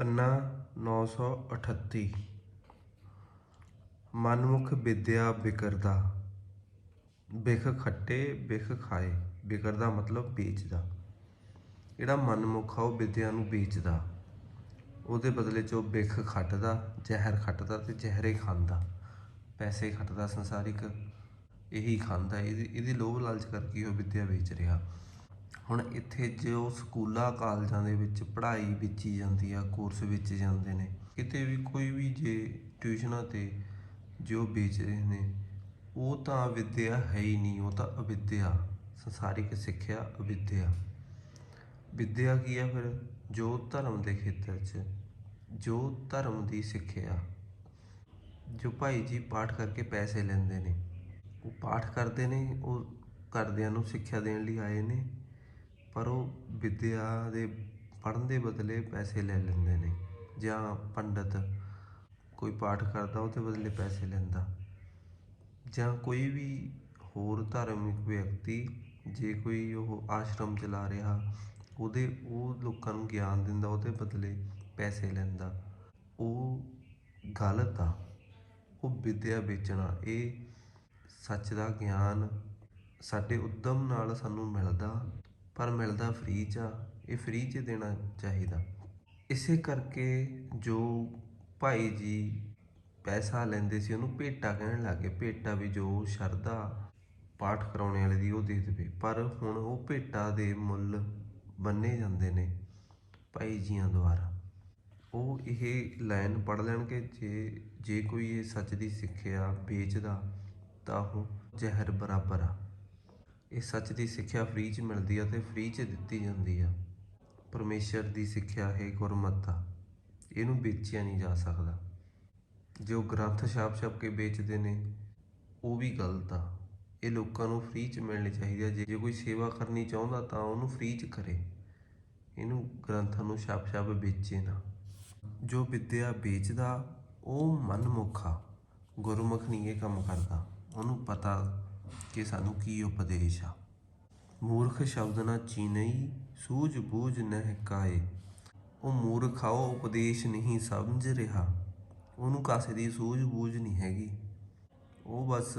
ਪੰਨਾ 938 ਮਨਮੁਖ ਵਿਦਿਆ ਬਿਕਰਦਾ ਬਿਖ ਖੱਟੇ, ਬਿਖ ਖਾਏ। ਬਿਕਰਦਾ ਮਤਲਬ ਵੇਚਦਾ ਜਿਹੜਾ ਮਨਮੁਖ ਆ, ਉਹ ਵਿਦਿਆ ਨੂੰ ਵੇਚਦਾ ਉਹਦੇ ਬਦਲੇ 'ਚ ਉਹ ਬਿਖ ਖੱਟਦਾ, ਜ਼ਹਿਰ ਖੱਟਦਾ ਤੇ ਜ਼ਹਿਰੇ ਖਾਂਦਾ। ਪੈਸੇ ਖੱਟਦਾ ਸੰਸਾਰਿਕ, ਇਹੀ ਖਾਂਦਾ। ਇਹਦੀ ਇਹਦੀ ਲੋਭ ਲਾਲਚ ਕਰਕੇ ਉਹ ਵਿਦਿਆ ਵੇਚ ਰਿਹਾ। ਹੁਣ ਇੱਥੇ ਜੋ ਸਕੂਲਾਂ, ਕਾਲਜਾਂ ਦੇ ਵਿੱਚ ਪੜ੍ਹਾਈ ਵੇਚੀ ਜਾਂਦੀ ਆ ਕੋਰਸ ਵੇਚੇ ਜਾਂਦੇ ਨੇ। ਕਿਤੇ ਵੀ ਕੋਈ ਵੀ ਜੇ ਟਿਊਸ਼ਨਾਂ ਤੇ ਜੋ ਵੇਚ ਰਹੇ ਨੇ, ਉਹ ਤਾਂ ਵਿੱਦਿਆ ਹੈ ਹੀ ਨਹੀਂ, ਉਹ ਤਾਂ ਅਵਿਦਿਆ, ਸੰਸਾਰਿਕ ਸਿੱਖਿਆ ਅਵਿਦਿਆ। ਵਿੱਦਿਆ ਕੀ ਆ ਫਿਰ? ਜੋ ਧਰਮ ਦੇ ਖੇਤਰ 'ਚ, ਜੋ ਧਰਮ ਦੀ ਸਿੱਖਿਆ, ਜੋ ਭਾਈ ਜੀ ਪਾਠ ਕਰਕੇ ਪੈਸੇ ਲੈਂਦੇ ਨੇ, ਉਹ ਪਾਠ ਕਰਦੇ ਨੇ, ਉਹ ਘਰਦਿਆਂ ਨੂੰ ਸਿੱਖਿਆ ਦੇਣ ਲਈ ਆਏ ਨੇ। ਪਰ ਉਹ ਵਿੱਦਿਆ ਦੇ ਪੜ੍ਹਨ ਦੇ ਬਦਲੇ ਪੈਸੇ ਲੈ ਲੈਂਦੇ ਨੇ ਜਾਂ ਪੰਡਤ ਕੋਈ ਪਾਠ ਕਰਦਾ ਉਹਦੇ ਬਦਲੇ ਪੈਸੇ ਲੈਂਦਾ। ਜਾਂ ਕੋਈ ਵੀ ਹੋਰ ਧਾਰਮਿਕ ਵਿਅਕਤੀ, ਜੇ ਕੋਈ ਉਹ ਆਸ਼ਰਮ ਚਲਾ ਰਿਹਾ, ਉਹਦੇ, ਉਹ ਲੋਕਾਂ ਨੂੰ ਗਿਆਨ ਦਿੰਦਾ, ਉਹਦੇ ਬਦਲੇ ਪੈਸੇ ਲੈਂਦਾ। ਉਹ ਗਲਤ ਆ। ਉਹ ਵਿਦਿਆ ਵੇਚਣਾ, ਇਹ ਸੱਚ ਦਾ ਗਿਆਨ ਸਾਡੇ ਉਦਮ ਨਾਲ ਸਾਨੂੰ ਮਿਲਦਾ। ਪਰ ਮਿਲਦਾ ਫ੍ਰੀ ਚ ਆ, ਇਹ ਫ੍ਰੀ ਚ ਦੇਣਾ ਚਾਹੀਦਾ। ਇਸੇ ਕਰਕੇ ਜੋ ਭਾਈ ਜੀ ਪੈਸਾ ਲੈਂਦੇ ਸੀ, ਉਹਨੂੰ ਭੇਟਾ ਕਹਿਣ ਲੱਗੇ ਭੇਟਾ ਵੀ ਜੋ ਸ਼ਰਧਾ ਪਾਠ ਕਰਾਉਣੇ ਵਾਲੇ ਦੀ ਉਹ ਦੇ ਦੇਵੇ। ਪਰ ਹੁਣ ਉਹ ਭੇਟਾ ਦੇ ਮੁੱਲ ਬੰਨੇ ਜਾਂਦੇ ਨੇ ਭਾਈ ਜੀਆਂ ਦੁਆਰਾ। ਉਹ ਇਹ ਲਾਈਨ ਪੜ੍ਹ ਲੈਣਗੇ, ਜੇ ਜੇ ਕੋਈ ਇਹ ਸੱਚ ਦੀ ਸਿੱਖਿਆ ਵੇਚਦਾ, ਤਾਂ ਉਹ ਜ਼ਹਿਰ ਬਰਾਬਰ ਆ। ਇਹ ਸੱਚ ਦੀ ਸਿੱਖਿਆ ਫ੍ਰੀ ਚ ਮਿਲਦੀ ਆ ਤੇ ਫ੍ਰੀ ਚ ਦਿੱਤੀ ਜਾਂਦੀ ਆ। ਪਰਮੇਸ਼ਰ ਦੀ ਸਿੱਖਿਆ ਹੈ ਗੁਰਮਤਿ। ਆ ਇਹਨੂੰ ਵੇਚਿਆ ਨਹੀਂ ਜਾ ਸਕਦਾ। ਜੋ ਗ੍ਰੰਥ ਛਾਪ ਛਾਪ ਕੇ ਵੇਚਦੇ ਨੇ, ਉਹ ਵੀ ਗਲਤ ਆ। ਇਹ ਲੋਕਾਂ ਨੂੰ ਫ੍ਰੀ ਚ ਮਿਲਣੀ ਚਾਹੀਦੀ ਆ। ਜੇ ਜੇ ਕੋਈ ਸੇਵਾ ਕਰਨੀ ਚਾਹੁੰਦਾ ਤਾਂ ਉਹਨੂੰ ਫ੍ਰੀ ਚ ਕਰੇ। ਇਹਨੂੰ ਗ੍ਰੰਥਾਂ ਨੂੰ ਛਾਪ ਛਾਪ ਵੇਚੇ ਨਾ। ਜੋ ਵਿਦਿਆ ਵੇਚਦਾ, ਉਹ ਮਨਮੁਖ ਆ। ਗੁਰਮੁਖ ਨਹੀਂ ਇਹ ਕੰਮ ਕਰਦਾ। ਉਹਨੂੰ ਪਤਾ ਕਿ ਸਾਨੂੰ ਕੀ ਉਪਦੇਸ਼ ਆ। ਮੂਰਖ ਸ਼ਬਦ ਨਾ ਚੀਨਈ, ਸੂਝ ਬੂਝ ਨਹਿ ਕਾਏ। ਉਹ ਮੂਰਖ ਆ, ਉਹ ਉਪਦੇਸ਼ ਨਹੀਂ ਸਮਝ ਰਿਹਾ। ਉਹਨੂੰ ਕਾਸੇ ਦੀ ਸੂਝ ਬੂਝ ਨਹੀਂ ਹੈਗੀ। ਉਹ ਬਸ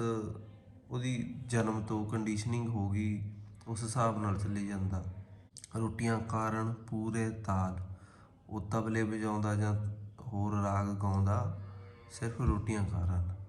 ਉਹਦੀ ਜਨਮ ਤੋਂ ਕੰਡੀਸ਼ਨਿੰਗ ਹੋ ਗਈ, ਉਸ ਹਿਸਾਬ ਨਾਲ ਚੱਲੀ ਜਾਂਦਾ। ਰੋਟੀਆਂ ਕਾਰਨ ਪੂਰੇ ਤਾਲ। ਉਹ ਤਬਲੇ ਵਜਾਉਂਦਾ ਜਾਂ ਹੋਰ ਰਾਗ ਗਾਉਂਦਾ, ਸਿਰਫ ਰੋਟੀਆਂ ਕਾਰਨ।